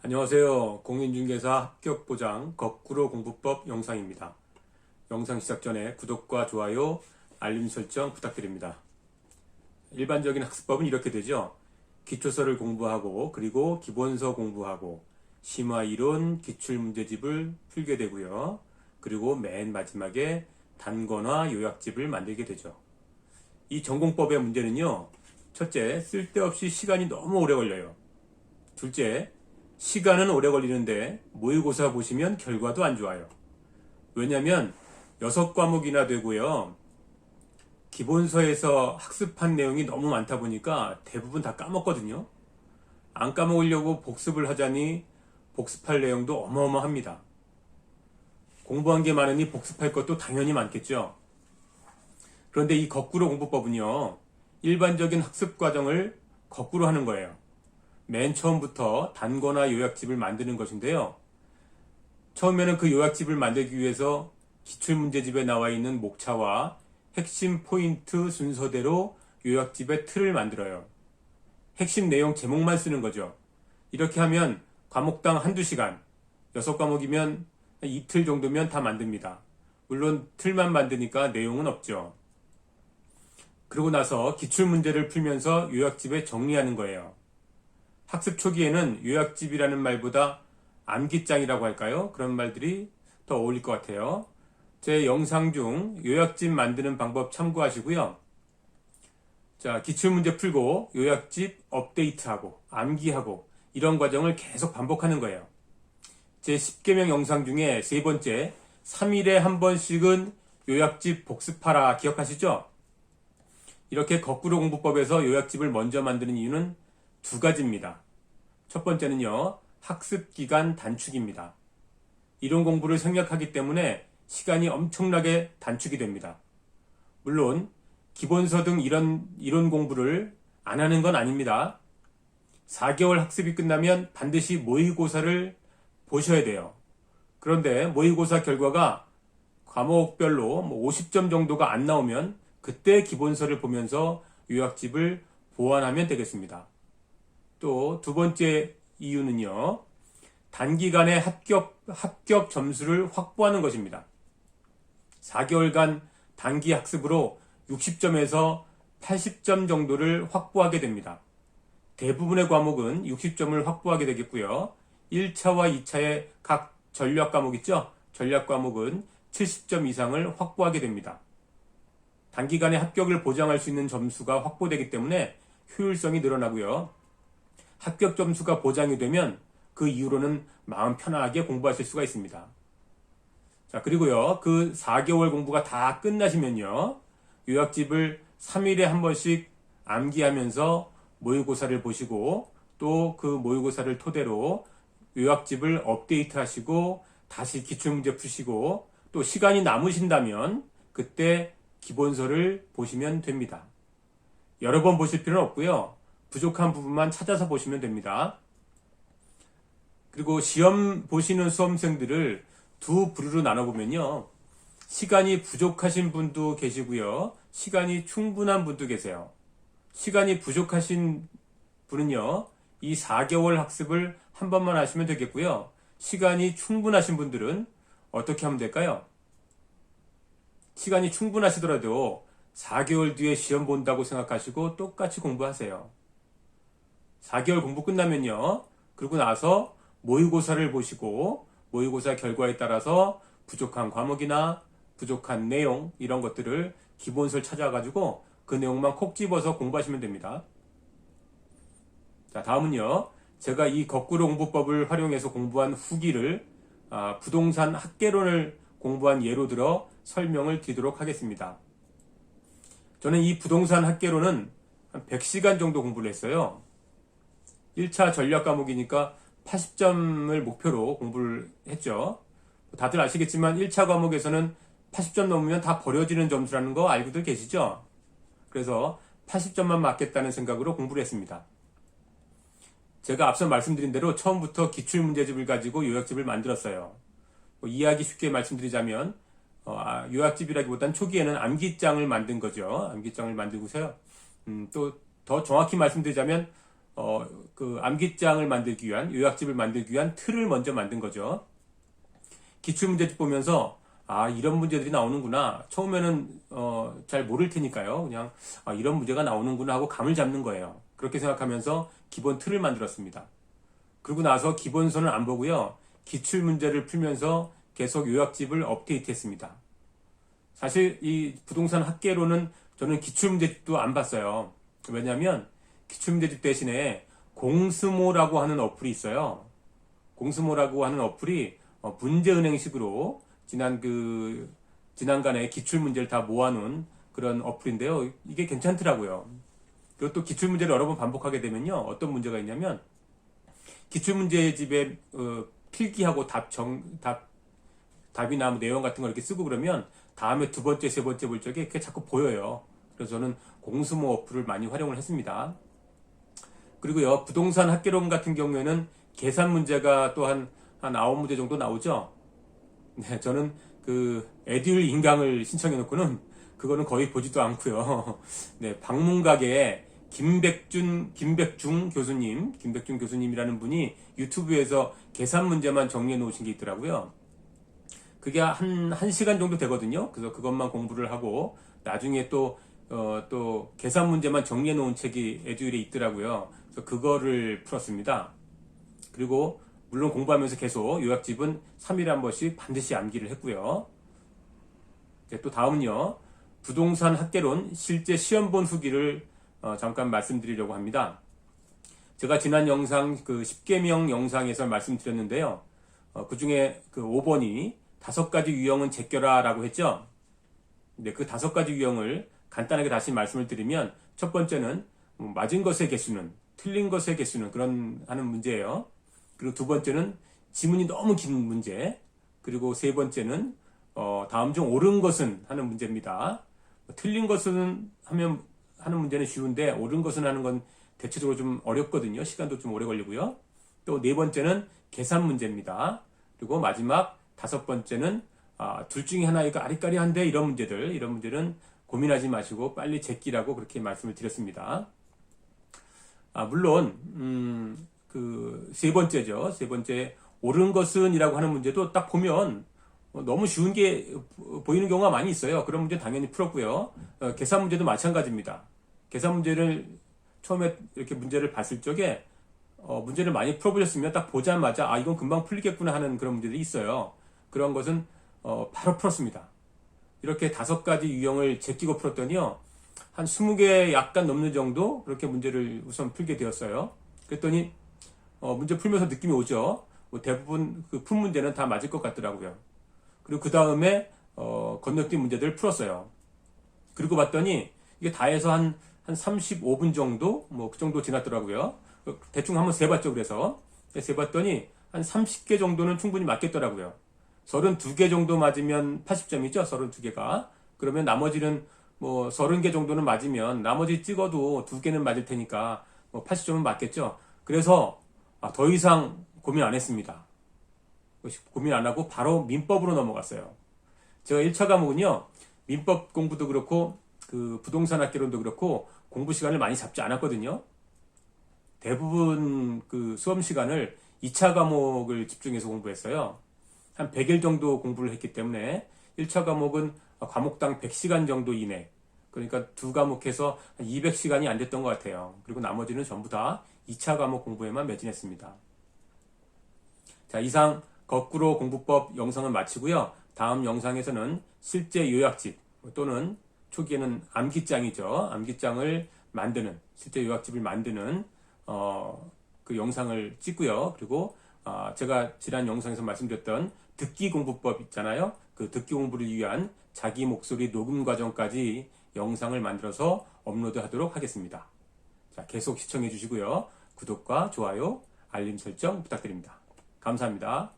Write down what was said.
안녕하세요. 공인중개사 합격보장 거꾸로 공부법 영상입니다. 영상 시작 전에 구독과 좋아요, 알림 설정 부탁드립니다. 일반적인 학습법은 이렇게 되죠. 기초서를 공부하고 그리고 기본서 공부하고 심화 이론 기출 문제집을 풀게 되고요. 그리고 맨 마지막에 단권화 요약집을 만들게 되죠. 이 전공법의 문제는요. 첫째, 쓸데없이 시간이 너무 오래 걸려요. 둘째, 시간은 오래 걸리는데 모의고사 보시면 결과도 안 좋아요. 왜냐면 여섯 과목이나 되고요. 기본서에서 학습한 내용이 너무 많다 보니까 대부분 다 까먹거든요. 안 까먹으려고 복습을 하자니 복습할 내용도 어마어마합니다. 공부한 게 많으니 복습할 것도 당연히 많겠죠. 그런데 이 거꾸로 공부법은요, 일반적인 학습 과정을 거꾸로 하는 거예요. 맨 처음부터 단거나 요약집을 만드는 것인데요. 처음에는 그 요약집을 만들기 위해서 기출문제집에 나와 있는 목차와 핵심 포인트 순서대로 요약집의 틀을 만들어요. 핵심 내용 제목만 쓰는 거죠. 이렇게 하면 과목당 한두 시간, 여섯 과목이면 이틀 정도면 다 만듭니다. 물론 틀만 만드니까 내용은 없죠. 그러고 나서 기출문제를 풀면서 요약집에 정리하는 거예요. 학습 초기에는 요약집이라는 말보다 암기장이라고 할까요? 그런 말들이 더 어울릴 것 같아요. 제 영상 중 요약집 만드는 방법 참고하시고요. 자, 기출문제 풀고 요약집 업데이트하고 암기하고 이런 과정을 계속 반복하는 거예요. 제 10개명 영상 중에 세 번째 3일에 한 번씩은 요약집 복습하라 기억하시죠? 이렇게 거꾸로 공부법에서 요약집을 먼저 만드는 이유는 두 가지입니다. 첫 번째는요, 학습 기간 단축입니다. 이론 공부를 생략하기 때문에 시간이 엄청나게 단축이 됩니다. 물론, 기본서 등 이런 이론 공부를 안 하는 건 아닙니다. 4개월 학습이 끝나면 반드시 모의고사를 보셔야 돼요. 그런데 모의고사 결과가 과목별로 50점 정도가 안 나오면 그때 기본서를 보면서 요약집을 보완하면 되겠습니다. 또 두 번째 이유는요. 단기간에 합격, 합격 점수를 확보하는 것입니다. 4개월간 단기 학습으로 60점에서 80점 정도를 확보하게 됩니다. 대부분의 과목은 60점을 확보하게 되겠고요. 1차와 2차의 각 전략 과목 있죠? 전략 과목은 70점 이상을 확보하게 됩니다. 단기간에 합격을 보장할 수 있는 점수가 확보되기 때문에 효율성이 늘어나고요. 합격 점수가 보장이 되면 그 이후로는 마음 편하게 공부하실 수가 있습니다. 자, 그리고요. 그 4개월 공부가 다 끝나시면요. 요약집을 3일에 한 번씩 암기하면서 모의고사를 보시고 또 그 모의고사를 토대로 요약집을 업데이트 하시고 다시 기출문제 푸시고 또 시간이 남으신다면 그때 기본서를 보시면 됩니다. 여러 번 보실 필요는 없고요. 부족한 부분만 찾아서 보시면 됩니다. 그리고 시험 보시는 수험생들을 두 부류로 나눠보면요. 시간이 부족하신 분도 계시고요. 시간이 충분한 분도 계세요. 시간이 부족하신 분은요. 이 4개월 학습을 한 번만 하시면 되겠고요. 시간이 충분하신 분들은 어떻게 하면 될까요? 시간이 충분하시더라도 4개월 뒤에 시험 본다고 생각하시고 똑같이 공부하세요. 4개월 공부 끝나면요. 그러고 나서 모의고사를 보시고 모의고사 결과에 따라서 부족한 과목이나 부족한 내용 이런 것들을 기본서를 찾아가지고 그 내용만 콕 집어서 공부하시면 됩니다. 자, 다음은요. 제가 이 거꾸로 공부법을 활용해서 공부한 후기를 아, 부동산 학개론을 공부한 예로 들어 설명을 드리도록 하겠습니다. 저는 이 부동산 학개론은 한 100시간 정도 공부를 했어요. 1차 전략 과목이니까 80점을 목표로 공부를 했죠. 다들 아시겠지만 1차 과목에서는 80점 넘으면 다 버려지는 점수라는 거 알고들 계시죠? 그래서 80점만 맞겠다는 생각으로 공부를 했습니다. 제가 앞서 말씀드린 대로 처음부터 기출문제집을 가지고 요약집을 만들었어요. 뭐 이해하기 쉽게 말씀드리자면 어, 아, 요약집이라기보단 초기에는 암기장을 만든 거죠. 암기장을 만들고서요. 음, 또 더 정확히 말씀드리자면 어, 그 암기장을 만들기 위한 요약집을 만들기 위한 틀을 먼저 만든 거죠. 기출문제집 보면서 아 이런 문제들이 나오는구나. 처음에는 어, 잘 모를 테니까요. 그냥 아, 이런 문제가 나오는구나 하고 감을 잡는 거예요. 그렇게 생각하면서 기본 틀을 만들었습니다. 그러고 나서 기본서는 안 보고요. 기출 문제를 풀면서 계속 요약집을 업데이트 했습니다. 사실 이 부동산 학계로는 저는 기출문제집도 안 봤어요. 왜냐하면 기출문제집 대신에 공스모라고 하는 어플이 있어요 공스모라고 하는 어플이 어, 문제은행식으로 지난 그 지난간에 기출 문제를 다 모아놓은 그런 어플인데요. 이게 괜찮더라고요. 그리고 또 기출 문제를 여러 번 반복하게 되면요. 어떤 문제가 있냐면 기출 문제 집에 어, 필기하고 답 정 답 답이나 뭐 내용 같은 걸 이렇게 쓰고 그러면 다음에 두 번째 세 번째 볼 적에 그게 자꾸 보여요. 그래서 저는 공수모 어플을 많이 활용을 했습니다. 그리고요 부동산 학계론 같은 경우에는 계산 문제가 또한 한 아홉 문제 정도 나오죠. 네, 저는 그 에듀윌 인강을 신청해 놓고는 그거는 거의 보지도 않고요. 네, 방문가게 김백준 김백중 교수님, 김백중 교수님이라는 분이 유튜브에서 계산 문제만 정리해 놓으신 게 있더라고요. 그게 한, 한 시간 정도 되거든요. 그래서 그것만 공부를 하고, 나중에 또, 어, 또, 계산 문제만 정리해 놓은 책이 에듀윌에 있더라고요. 그래서 그거를 풀었습니다. 그리고 물론 공부하면서 계속 요약집은 3일에 한 번씩 반드시 암기를 했고요. 또 다음은요. 부동산 학계론 실제 시험 본 후기를 어, 잠깐 말씀드리려고 합니다. 제가 지난 영상 그 10개명 영상에서 말씀드렸는데요. 어, 그 중에 그 5번이 다섯 가지 유형은 제껴라 라고 했죠. 근데 그 다섯 가지 유형을 간단하게 다시 말씀을 드리면 첫 번째는 뭐 맞은 것의 개수는 틀린 것의 개수는 그런 하는 문제예요. 그리고 두 번째는 지문이 너무 긴 문제. 그리고 세 번째는 어, 다음 중 옳은 것은 하는 문제입니다. 틀린 것은 하면 하는 문제는 쉬운데 옳은 것은 하는 건 대체적으로 좀 어렵거든요. 시간도 좀 오래 걸리고요. 또 네 번째는 계산 문제입니다. 그리고 마지막 다섯 번째는 아, 둘 중에 하나이가 아리까리한데 이런 문제들 이런 문제는 고민하지 마시고 빨리 제끼라고 그렇게 말씀을 드렸습니다. 아, 물론 음, 그 세 번째죠. 세 번째 옳은 것은 이라고 하는 문제도 딱 보면 너무 쉬운 게 보이는 경우가 많이 있어요. 그런 문제 당연히 풀었고요. 어, 계산 문제도 마찬가지입니다. 계산 문제를 처음에 이렇게 문제를 봤을 적에 어, 문제를 많이 풀어보셨으면 딱 보자마자 아 이건 금방 풀리겠구나 하는 그런 문제들이 있어요. 그런 것은 어, 바로 풀었습니다. 이렇게 다섯 가지 유형을 제끼고 풀었더니요. 한 20개 약간 넘는 정도 그렇게 문제를 우선 풀게 되었어요. 그랬더니 어, 문제 풀면서 느낌이 오죠. 뭐 대부분 그 푼 문제는 다 맞을 것 같더라고요. 그리고 그 다음에 어, 건너뛴 문제들을 풀었어요. 그리고 봤더니 이게 다 해서 한, 한 35분 정도? 뭐 그 정도 지났더라고요. 대충 한번 세봤죠, 그래서. 세봤더니 한 30개 정도는 충분히 맞겠더라고요. 32개 정도 맞으면 80점이죠, 32개가. 그러면 나머지는 뭐 30개 정도는 맞으면 나머지 찍어도 2개는 맞을 테니까 뭐 80점은 맞겠죠. 그래서 아, 더 이상 고민 안 했습니다. 고민 안 하고 바로 민법으로 넘어갔어요. 제가 1차 과목은요, 민법 공부도 그렇고, 그 부동산 학개론도 그렇고, 공부 시간을 많이 잡지 않았거든요. 대부분 그 수업 시간을 2차 과목을 집중해서 공부했어요. 한 100일 정도 공부를 했기 때문에 1차 과목은 과목당 100시간 정도 이내. 그러니까 두 과목해서 200시간이 안 됐던 것 같아요. 그리고 나머지는 전부 다 2차 과목 공부에만 매진했습니다. 자, 이상 거꾸로 공부법 영상을 마치고요. 다음 영상에서는 실제 요약집 또는 초기에는 암기장이죠. 암기장을 만드는 실제 요약집을 만드는 어, 그 영상을 찍고요. 그리고 어, 제가 지난 영상에서 말씀드렸던 듣기 공부법 있잖아요. 그 듣기 공부를 위한 자기 목소리 녹음 과정까지 영상을 만들어서 업로드 하도록 하겠습니다. 자, 계속 시청해 주시고요. 구독과 좋아요, 알림 설정 부탁드립니다. 감사합니다.